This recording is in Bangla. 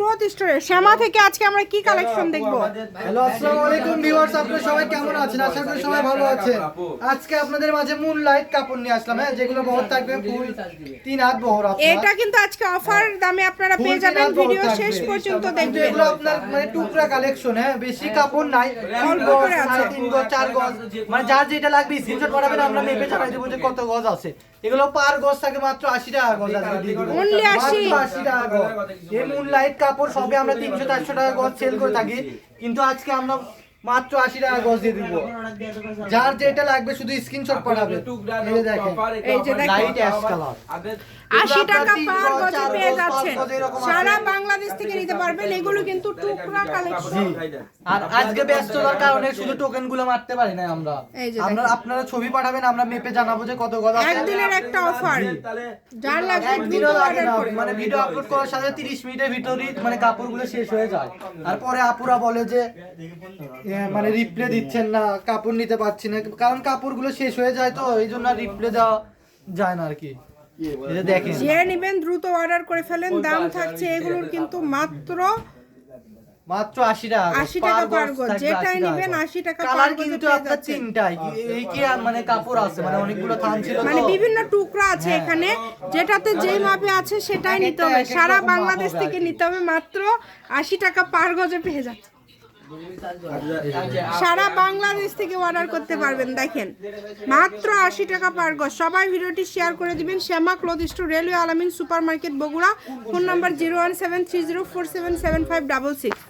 ক্লথ স্টোরে শ্যামা থেকে আজকে আমরা কি কালেকশন দেখব? হ্যালো আসসালামু আলাইকুম ভিউয়ার্স আপনারা সবাই কেমন আছেন? আশা করি সবাই ভালো আছেন। আজকে আপনাদের মাঝে মুন লাইট কাপড় নিয়ে আসলাম হ্যাঁ যেগুলো বহর থাকবে ফুল তিন হাত বহর আপনার। এটা কিন্তু আজকে অফার দামে আপনারা পেয়ে যাবেন ভিডিও শেষ পর্যন্ত দেখবেন। এগুলো আপনার মানে টুকরা কালেকশন হ্যাঁ বেশি কাপড় নাই। অল্প করে আছে। তিন গজ চার গজ। মানে যার যেটা লাগবে স্ক্রিনশট পাঠাবেন আমরা মেপে জানাই দেবো যে কত গজ আছে। এগুলো পার গজ থাকে মাত্র আশি টাকা গজ দিয়ে দিবো। 80? আশি টাকা। গজ। এই মুন লাইট কাপড় সবে আমরা তিনশো চারশো টাকা গজ সেল করে থাকি। কিন্তু আজকে আমরা মাত্র আশি টাকা গজ দিয়ে দিব। যার যেটা লাগবে শুধু স্ক্রিনশট পাঠাবে। এই দেখেন। এই যে দেখেন। লাইট অ্যাশ কালার আশি টাকা পার গজে পেয়ে যাচ্ছেন। সারা বাংলাদেশ থেকে নিতে পারবেন এগুলো কিন্তু টুকরা কালেকশন আর আজকে ব্যস্ততার কারণে শুধু টোকেনগুলো মারতে পারি না আমরা। আমরা আপনারা ছবি পাঠাবেন আমরা মেপে জানাব যে কত গজ আছে। একদিনের একটা অফার যার লাগবে লাগে না মানে ভিডিও আপলোড করার সাথে 30 মিনিটের ভিতরই মানে কাপড়গুলো শেষ হয়ে যায়। তারপরে আপুরা বলে যে মানে রিপ্লে দিচ্ছেন না কাপড় নিতে পারছি না কারণ কাপড়গুলো শেষ হয়ে যায় তো এই জন্য রিপ্লে দেওয়া যায় না আর কি। যে দেখেন। যে নেবেন দ্রুত অর্ডার করে ফেলেন দাম থাকছে এগুলোর কিন্তু মাত্র মাত্র 80 টাকা 80 টাকা গজ। যেটাই নিবেন 80 টাকা কালার কিন্তু আপনার। তিনটাই এই কি মানে কাপড় আছে? মানে অনেকগুলো থান ছিল মানে বিভিন্ন টুকরা আছে হ্যাঁ। এখানে যেটাতে যেই মাপে আছে সেটাই নিতে হবে। সারা বাংলাদেশ থেকে নিতে হবে মাত্র আশি টাকা পার গজে পেয়ে যাচ্ছে। সারা বাংলাদেশ থেকে অর্ডার করতে পারবেন, দেখেন। মাত্র আশি টাকা পার গজ। সবাই ভিডিওটি শেয়ার করে দিবেন। Shyama cloth store railway Alamin super market Bogura, phone number zero one seven three zero four seven seven five double six